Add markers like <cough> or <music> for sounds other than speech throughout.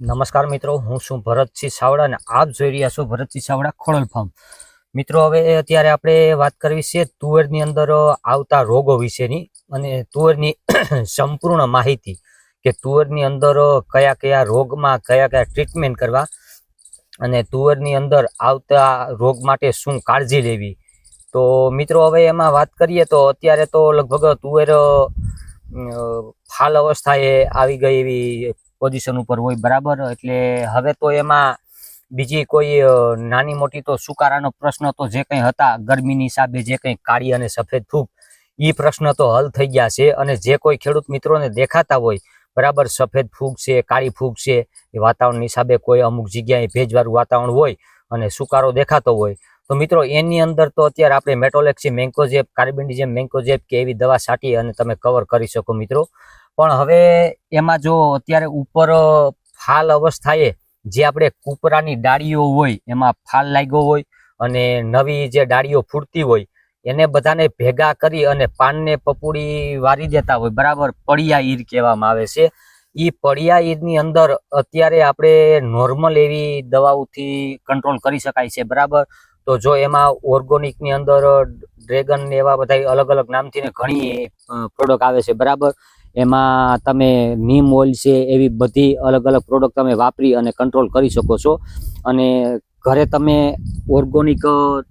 નમસ્કાર મિત્રો, હું છું ભરતસિંહ સાવડા અને આપ જોઈ રહ્યા છો ભરતસિંહ સાવડા ખોડલ ફાર્મ. મિત્રો, હવે અત્યારે આપણે વાત કરવી છે તુવેરની અંદર આવતા રોગો વિશેની અને તુવેરની <coughs> સંપૂર્ણ માહિતી કે તુવેરની અંદર કયા કયા રોગમાં કયા કયા ટ્રીટમેન્ટ કરવા અને તુવેરની અંદર આવતા રોગ માટે શું કાળજી લેવી. તો મિત્રો, હવે એમાં વાત કરીએ તો અત્યારે તો લગભગ તુવેર ફાલ અવસ્થાએ આવી ગઈ એવી પોઝિશન ઉપર હોય, બરાબર? એટલે હવે તો એમાં બીજી કોઈ નાની મોટી તો સુકારાનો પ્રશ્ન તો જે કંઈ હતા, ગરમીની હિસાબે જે કંઈ કાળી અને સફેદ ફૂગ એ પ્રશ્ન તો હલ થઈ ગયા છે. અને જે કોઈ ખેડૂત મિત્રોને દેખાતા હોય, બરાબર, સફેદ ફૂગ છે, કાળી ફૂગ છે, એ વાતાવરણ હિસાબે કોઈ અમુક જગ્યાએ ભેજવાળું વાતાવરણ હોય અને સુકારો દેખાતો હોય, તો મિત્રો એની અંદર તો અત્યારે આપણે મેટોલેક્સી મેન્કોજેપ કાર્બેન્ડિઝમ મેન્કોજેપ કે એવી દવા છાંટી અને તમે કવર કરી શકો મિત્રો. પણ હવે એમાં જો અત્યારે ઉપર ફાલ અવસ્થાએ જે આપણે કૂપરાની ડાળીઓ હોય, એમાં ફાલ લાગ્યો હોય અને નવી જે ડાળીઓ ફૂટતી હોય, એને બધાને ભેગા કરી અને પાનને પપુડી વારી દેતા હોય, બરાબર? પડિયા ઈર કહેવામાં આવે છે. એ પડિયા ઈરની અંદર અત્યારે આપણે નોર્મલ એવી દવાઓથી કંટ્રોલ કરી શકાય છે, બરાબર? તો જો એમાં ઓર્ગોનિકની અંદર, ડ્રેગન એવા બધા અલગ અલગ નામથી ઘણી પ્રોડક્ટ આવે છે, બરાબર? એમાં તમે નીમ ઓઇલ છે, એવી બધી અલગ અલગ પ્રોડક્ટ તમે વાપરી અને કંટ્રોલ કરી શકો છો. અને ઘરે તમે ઓર્ગોનિક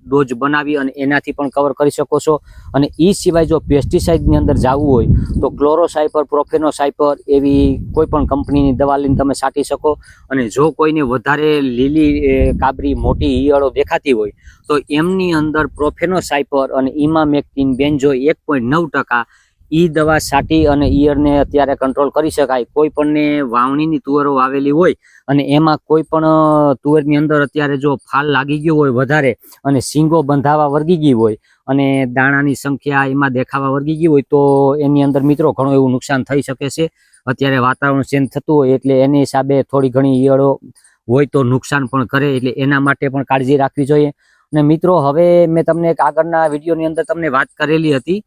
ડોઝ બનાવી અને એનાથી પણ કવર કરી શકો છો. અને એ સિવાય જો પેસ્ટિસાઇડની અંદર જવું હોય, તો ક્લોરોસાઇપર પ્રોફેનોસાઇપર એવી કોઈ પણ કંપનીની દવા લઈને તમે છાંટી શકો. અને જો કોઈને વધારે લીલી કાબરી, મોટી ઈયળો દેખાતી હોય, તો એમની અંદર પ્રોફેનોસાઇપર અને ઇમામેક્ટિન બેન્જો એક પોઈન્ટ નવ ટકા ઈ દવા છાંટી અને ઈયરને અત્યારે કંટ્રોલ કરી શકાય. કોઈ પણને વાવણીની તુવેરો વાવેલી હોય અને એમાં કોઈ પણ તુવેરની અંદર અત્યારે જો ફાલ લાગી ગયો હોય વધારે અને સિંગો બંધાવા વર્ગી ગઈ હોય અને દાણાની સંખ્યા એમાં દેખાવા વર્ગી ગઈ હોય તો એની અંદર મિત્રો ઘણું એવું નુકસાન થઈ શકે છે. અત્યારે વાતાવરણ ચેન્જ થતું હોય એટલે એની હિસાબે થોડી ઘણી ઈયળો હોય તો નુકસાન પણ કરે એટલે એના માટે પણ કાળજી રાખવી જોઈએ. અને મિત્રો, હવે મેં તમને એક આગળના વિડીયોની અંદર તમને વાત કરેલી હતી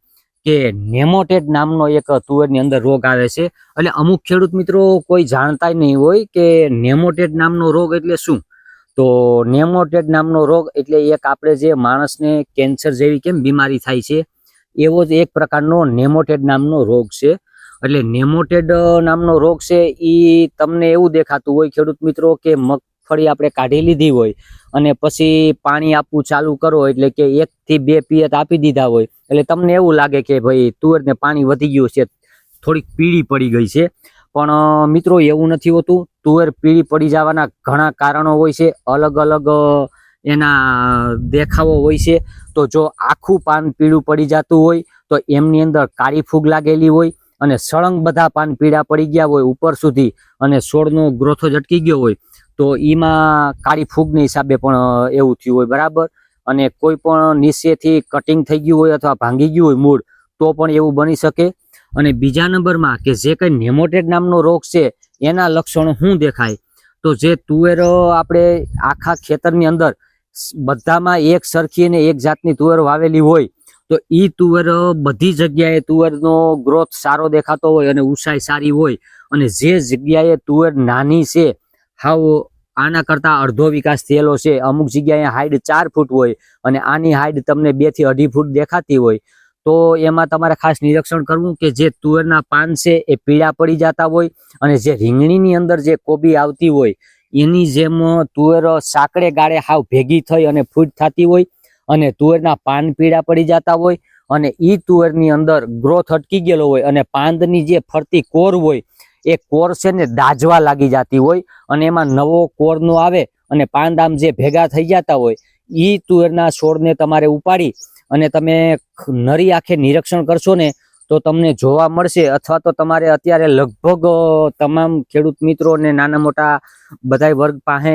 કે નેમોટેડ નામનો એક તુવેરની અંદર રોગ આવે છે. એટલે અમુક ખેડૂત મિત્રો કોઈ જાણતા નહીં હોય કે નેમોટેડ નામનો રોગ એટલે શું? તો નેમોટેડ નામનો રોગ એટલે એક આપણે જે માણસને કેન્સર જેવી કેમ બીમારી થાય છે, એવો જ એક પ્રકારનો નેમોટેડ નામનો રોગ છે. એટલે નેમોટેડ નામનો રોગ છે એ તમને એવું દેખાતું હોય ખેડૂત મિત્રો કે મગફળી આપણે કાઢી લીધી હોય અને પછી પાણી આપવું ચાલુ કરો એટલે કે એકથી બે પિયત આપી દીધા હોય. એટલે તમને એવું લાગે કે ભાઈ તુવેરને પાણી વધી ગયું છે, થોડીક પીળી પડી ગઈ છે. પણ મિત્રો, એવું નથી હોતું. તુવેર પીળી પડી જવાના ઘણા કારણો હોય છે. અલગ અલગ એના દેખાવો હોય છે. તો જો આખું પાન પીળું પડી જતું હોય, તો એમની અંદર કાળી ફૂગ લાગેલી હોય અને સળંગ બધા પાન પીળા પડી ગયા હોય ઉપર સુધી અને છોડનો ગ્રોથો જ અટકી ગયો હોય. તો એમાં કાળી ફૂગની હિસાબે પણ એવું થયું હોય, બરાબર? અને કોઈ પણ નીચેથી કટિંગ થઈ ગયું હોય અથવા ભાંગી ગયું હોય મૂળ, તો પણ એવું બની શકે. અને બીજા નંબરમાં કે જે કંઈ નેમોટેડ નામનો રોગ છે, એના લક્ષણો શું દેખાય? તો જે તુવેર આપણે આખા ખેતરની અંદર બધામાં એક સરખી અને એક જાતની તુવેર વાવેલી હોય, તો એ તુવેર બધી જગ્યાએ તુવેરનો ગ્રોથ સારો દેખાતો હોય અને ઊંચાઈ સારી હોય. અને જે જગ્યાએ તુવેર નાની છે હાવ આના કરતાં અડધો વિકાસ થયેલો છે. અમુક જગ્યાએ હાઈટ ચાર ફૂટ હોય અને આની હાઈટ તમને બેથી અઢી ફૂટ દેખાતી હોય. તો એમાં તમારે ખાસ નિરીક્ષણ કરવું કે જે તુવેરના પાન છે એ પીળા પડી જતા હોય અને જે રીંગણીની અંદર જે કોબી આવતી હોય, એની જેમ તુવેર સાંકડે ગાળે હાવ ભેગી થઈ અને ફૂટ થતી હોય અને તુવેરના પાન પીળા પડી જતા હોય અને એ તુવેરની અંદર ગ્રોથ અટકી ગયેલો હોય અને પાંદની જે ફરતી કોર હોય એ કોર છે ને દાજવા લાગી જતી હોય અને એમાં નવો કોર નો આવે અને પાનદામ જે ભેગા થઈ જતા હોય એ તુવેરના છોડને તમારે ઉપાડી અને તમે નરી આંખે નિરીક્ષણ કરશો ને, તો તમને જોવા મળશે અથવા તો તમારે અત્યારે લગભગ તમામ ખેડૂત મિત્રો અને નાના મોટા બધાય વર્ગ પાસે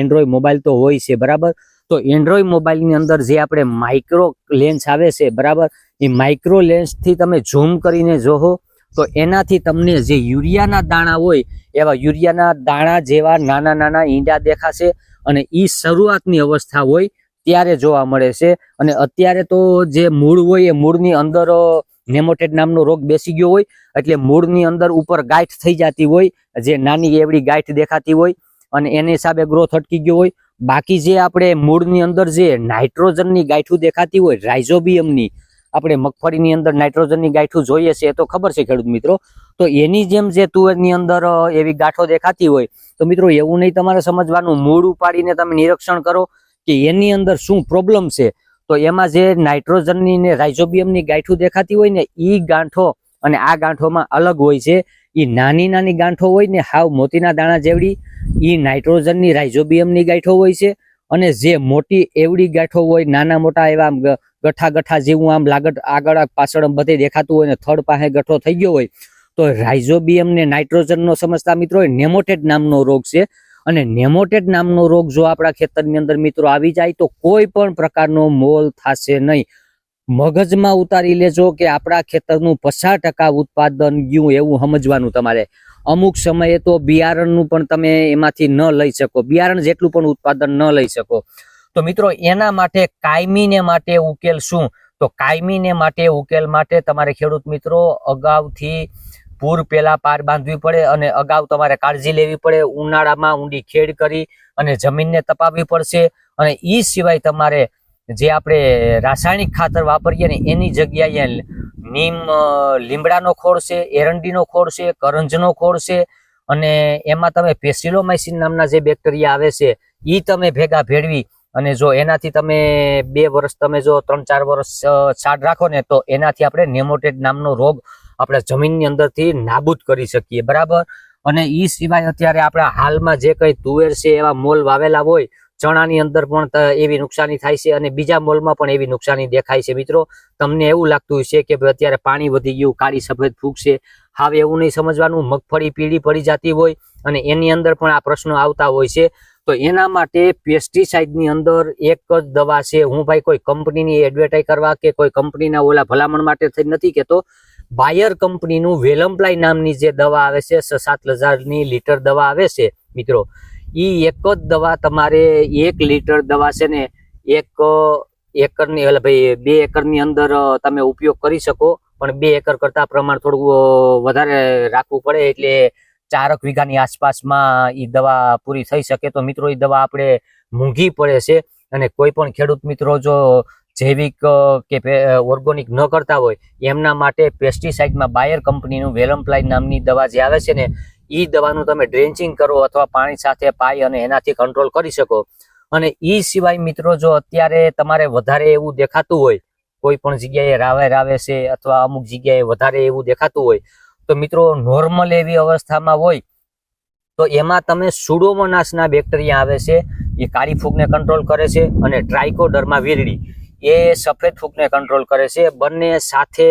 એન્ડ્રોઈડ મોબાઈલ તો હોય છે, બરાબર? તો એન્ડ્રોઈડ મોબાઈલની અંદર જે આપણે માઇક્રો લેન્સ આવે છે, બરાબર? એ માઇક્રો લેન્સથી તમે ઝૂમ કરીને જોહો. તો એનાથી તમને જે યુરિયાના દાણા હોય, એવા યુરિયાના દાણા જેવા નાના નાના ઈંડા દેખાશે અને એ શરૂઆતની અવસ્થા હોય ત્યારે જોવા મળે છે. અને અત્યારે તો જે મૂળ હોય, એ મૂળની અંદર નેમોટેડ નામનો રોગ બેસી ગયો હોય, એટલે મૂળની અંદર ઉપર ગાંઠ થઈ જતી હોય, જે નાની એવડી ગાંઠ દેખાતી હોય, અને એને હિસાબે ગ્રોથ અટકી ગયો હોય. બાકી જે આપણે મૂળની અંદર જે નાઇટ્રોજનની ગાંઠું દેખાતી હોય, રાઇઝોબિયમની આપણે મગફળીની અંદર નાઇટ્રોજનની ગાંઠું જોઈએ છે તો ખબર છે ખેડૂત મિત્રો. તો એની જેમ જે તુવેરની અંદર એવી ગાંઠો દેખાતી હોય, તો મિત્રો એવું નહીં તમારે સમજવાનું, મૂળ ઉપાડીને તમે નિરીક્ષણ કરો કે એની અંદર શું પ્રોબ્લેમ છે. તો એમાં જે નાઇટ્રોજનની ને રાઇઝોબિયમની ગાંઠું દેખાતી હોય ને એ ગાંઠો અને આ ગાંઠોમાં અલગ હોય છે. એ નાની નાની ગાંઠો હોય ને, હાવ મોતીના દાણા જેવડી એ નાઇટ્રોજનની રાઇઝોબિયમની ગાંઠો હોય છે. અને જે મોટી એવડી ગાંઠો હોય, નાના મોટા એવા ગઠા ગ- ગઠ્ઠા ગઠ્ઠા જેવું આમ લાગત આગળ પાછળ બધે દેખાતું હોય ને થર્ડ પાસે ગઠ્ઠો થઈ ગયો હોય, તો રાઇઝોબિયમ ને નાઇટ્રોજનનો સમજતા મિત્રો નેમોટેડ નામનો રોગ છે. અને નેમોટેડ નામનો રોગ જો આપણા ખેતરની અંદર મિત્રો આવી જાય, તો કોઈ પણ પ્રકારનો મોલ થશે નહીં. મગજમાં ઉતારી લેજો કે આપણા ખેતરનું પચાસ ટકા ઉત્પાદન ગયું એવું સમજવાનું તમારે. અમુક સમયે તો બિયારણનું પણ તમે એમાંથી ન લઈ શકો. બિયારણ જેટલું પણ ઉત્પાદન ન લઈ શકો. તો મિત્રો, એના માટે કાયમીને માટે ઉકેલ શું? તો કાયમીને માટે ઉકેલ માટે તમારે ખેડૂત મિત્રો અગાઉથી પૂર પેલા પાર બાંધવી પડે અને અગાઉ તમારે કાળજી લેવી પડે. ઉનાળામાં ઊંડી ખેડ કરી અને જમીનને તપાવવી પડશે અને એ સિવાય તમારે જે આપણે રાસાયણિક ખાતર વાપરીએ ને એની જગ્યાએ નીમ લીમડાનો ખોળ છે, એરંડીનો ખોળ છે, કરંજનો ખોળ છે, અને એમાં તમે પેસિલોમાઇસિન નામના જે બેક્ટેરિયા આવે છે એ તમે ભેગા ભેળવી અને જો એનાથી તમે બે વર્ષ તમે જો ત્રણ ચાર વર્ષ છાડ રાખો ને તો એનાથી આપણે નેમોટેડ નામનો રોગ આપણે જમીનની અંદરથી નાબૂદ કરી શકીએ, બરાબર? અને એ સિવાય અત્યારે આપણા હાલમાં જે કંઈ તુવેર છે, એવા મોલ વાવેલા હોય ચણાની અંદર પણ એવી નુકસાની થાય છે અને બીજા મોલમાં પણ એવી નુકસાની દેખાય છે. મિત્રો, તમને એવું લાગતું હશે કે અત્યારે પાણી વધી ગયું, કાળી સફેદ ફૂગ છે હવે એવું નહીં સમજવાનું, મગફળી પીળી પડી જતી હોય અને એની અંદર પણ આ પ્રશ્નો આવતા હોય છે. તો એના માટે પેસ્ટિસાઇડની અંદર એક જ દવા છે. હું ભાઈ કોઈ કંપનીની એડવર્ટાઇઝ કરવા કે કોઈ કંપનીના ઓલા ભલામણ માટે થઈ નથી કહેતો બાયર કંપનીનું વેલમ્પ્લાય નામની જે દવા આવે છ, સાત હજારની લીટર દવા આવે છે, મિત્રો. ઈ એક જ દવા તમારે એક લીટર દવા છે ને, એક એકરની, એટલે ભાઈ બે એકરની અંદર તમે ઉપયોગ કરી શકો, પણ બે એકર કરતા પ્રમાણ થોડું વધારે રાખવું પડે, એટલે ચારક વીઘાની આસપાસમાં ઈ દવા પૂરી થઈ શકે. તો મિત્રો એ દવા આપણે મોંઘી પડે છે, અને કોઈ પણ ખેડૂત મિત્રો જો જૈવિક કે ઓર્ગોનિક ન કરતા હોય, એમના માટે પેસ્ટિસાઇડમાં બાયર કંપનીનું વેલમ્પ્લાય નામની દવા જે આવે છે ને એ દવાનું તમે ડ્રેન્ચિંગ કરો અથવા પાણી સાથે પાઈ અને એનાથી કંટ્રોલ કરી શકો. અને એ સિવાય મિત્રો જો અત્યારે તમારે વધારે એવું દેખાતું હોય, કોઈ પણ જગ્યાએ રાવે રાવે છે અથવા અમુક જગ્યાએ વધારે એવું દેખાતું હોય, તો મિત્રો નોર્મલ એવી અવસ્થામાં હોય, તો એમાં તમે સુડોમોનાસના બેક્ટેરિયા આવે છે, એ કાળી ફૂગને કંટ્રોલ કરે છે અને ટ્રાઇકોડર્મા વીરડી, એ સફેદ ફૂગને કંટ્રોલ કરે છે. બંને સાથે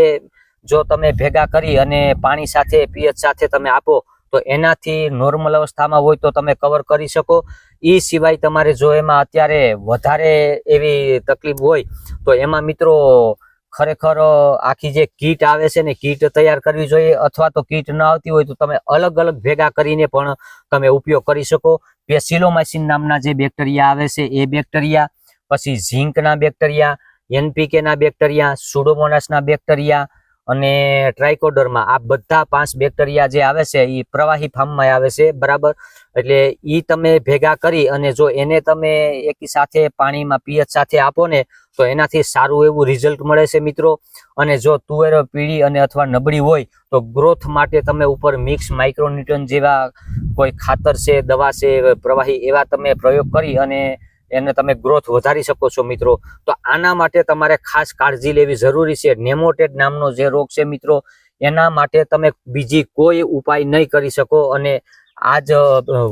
જો તમે ભેગા કરી અને પાણી સાથે, પીએચ સાથે તમે આપો તો એનાથી નોર્મલ અવસ્થામાં હોય તો તમે કવર કરી શકો. એ સિવાય તમારે જો એમાં અત્યારે વધારે એવી તકલીફ હોય, તો એમાં મિત્રો ખરેખર આખી જે કીટ આવે છે ને કીટ તૈયાર કરવી જોઈએ અથવા તો કીટ ન આવતી હોય તો તમે અલગ અલગ ભેગા કરીને પણ તમે ઉપયોગ કરી શકો. પેસિલોમાઇસિન નામના જે બેક્ટેરિયા આવે છે એ બેક્ટેરિયા, પછી ઝીંકના બેક્ટેરિયા એનપીકેના બેક્ટેરિયા, સુડોમોનાસના બેક્ટેરિયા અને ટ્રાયકોડરમાં આ બધા પાંચ બેક્ટેરિયા જે આવે છે એ પ્રવાહી ફાર્મમાં આવે છે, બરાબર? એટલે એ તમે ભેગા કરી અને જો એને તમે એકી સાથે પાણીમાં પીએચ સાથે આપો ને, તો એનાથી સારું એવું રિઝલ્ટ મળે છે મિત્રો. અને જો તુવેર પીળી અને અથવા નબળી હોય, તો ગ્રોથ માટે તમે ઉપર મિક્સ માઇક્રોન્યુટ્રન જેવા કોઈ ખાતર છે, દવા છે, પ્રવાહી એવા તમે પ્રયોગ કરી અને એને તમે ગ્રોથ વધારી શકો છો મિત્રો. તો આના માટે તમારે ખાસ કાળજી લેવી જરૂરી છે. નેમોટેડ નામનો જે રોગ છે મિત્રો, એના માટે તમે બીજી કોઈ ઉપાય નહીં કરી શકો અને આજ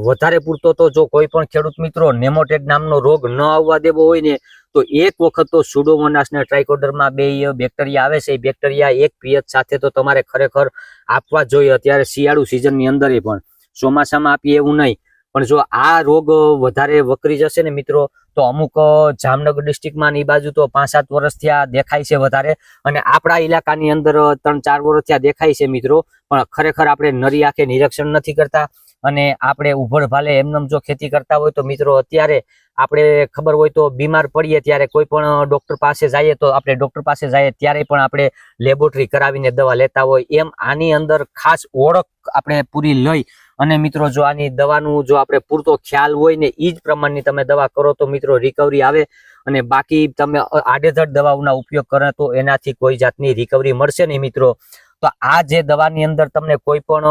વધારે પૂરતો તો જો કોઈ પણ ખેડૂત મિત્રો નેમોટેડ નામનો રોગ ન આવવા દેવો હોય ને, તો એક વખત તો સુડોમોનાસને ટ્રાઇકોડરમાં બે બેક્ટેરિયા આવે છે. એ બેક્ટેરિયા એક પીએચ સાથે તો તમારે ખરેખર આપવા જોઈએ. અત્યારે શિયાળુ સિઝનની અંદર પણ. ચોમાસામાં આપીએ એવું નહીં. પણ જો આ રોગ વધારે વકરી જશે ને મિત્રો, તો અમુક જામનગર ડિસ્ટ્રિક્ટમાં ની બાજુ તો પાંચ સાત વર્ષથી આ દેખાય છે વધારે. અને આપણા ઇલાકાની અંદર ત્રણ ચાર વર્ષથી આ દેખાય છે મિત્રો, પણ ખરેખર આપણે નરી આંખે નિરીક્ષણ નથી કરતા. અને આપણે ઉભળ ભાલે એમનેમ જો ખેતી કરતા હોય તો મિત્રો, અત્યારે આપણે ખબર હોય તો બીમાર પડીએ ત્યારે કોઈ પણ ડૉક્ટર પાસે જઈએ તો આપણે ડોક્ટર પાસે જઈએ ત્યારે પણ આપણે લેબોરેટરી કરાવીને દવા લેતા હોય. એમ આની અંદર ખાસ ઓળખ આપણે પૂરી લઈ અને મિત્રો, જો આની દવાનું જો આપણે પૂરતો ખ્યાલ હોય ને એ જ પ્રમાણની તમે દવા કરો તો મિત્રો રિકવરી આવે અને બાકી તમે આડેધડ દવાઓના ઉપયોગ કરો તો એનાથી કોઈ જાતની રિકવરી મળશે નહીં મિત્રો. તો આ જે દવાની અંદર તમને કોઈ પણ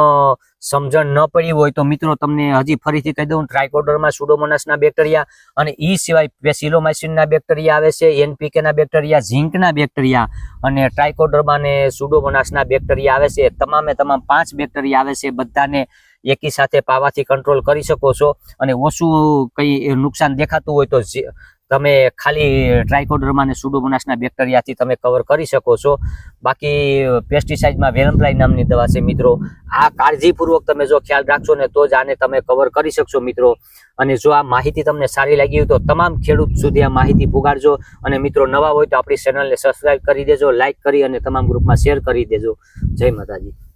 સમજણ ન પડી હોય તો મિત્રો તમને હજી ફરીથી કહી દઉં ટ્રાયકોડરમાં સુડોમોનાસના બેક્ટેરિયા અને એ સિવાય પેસિલોમાઇસિનના બેક્ટેરિયા આવે છે એનપીકેના બેક્ટેરિયા ઝીંકના બેક્ટેરિયા અને ટ્રાયકોડરમાં ને સુડોમોનાસના બેક્ટેરિયા આવે છે. તમામે તમામ પાંચ બેક્ટેરિયા આવે છે. બધાને એકી સાથે પાવાથી કંટ્રોલ કરી શકો છો. અને ઓછું કંઈ નુકસાન દેખાતું હોય તો તમે ખાલી ટ્રાઇકોડર્મા અને સુડોમોનાસના બેક્ટેરિયાથી તમે કવર કરી શકો છો. બાકી પેસ્ટિસાઇડમાં વેલમ્પ્લાય નામની દવા છે મિત્રો. આ કાળજીપૂર્વક તમે જો ખ્યાલ રાખશો ને તો જ આને તમે કવર કરી શકશો મિત્રો. અને જો આ માહિતી તમને સારી લાગી હોય તો તમામ ખેડૂત સુધી આ માહિતી પુગાડજો. અને મિત્રો નવા હોય તો આપણી ચેનલને સબસ્ક્રાઈબ કરી દેજો લાઇક કરી અને તમામ ગ્રુપમાં શેર કરી દેજો. જય માતાજી.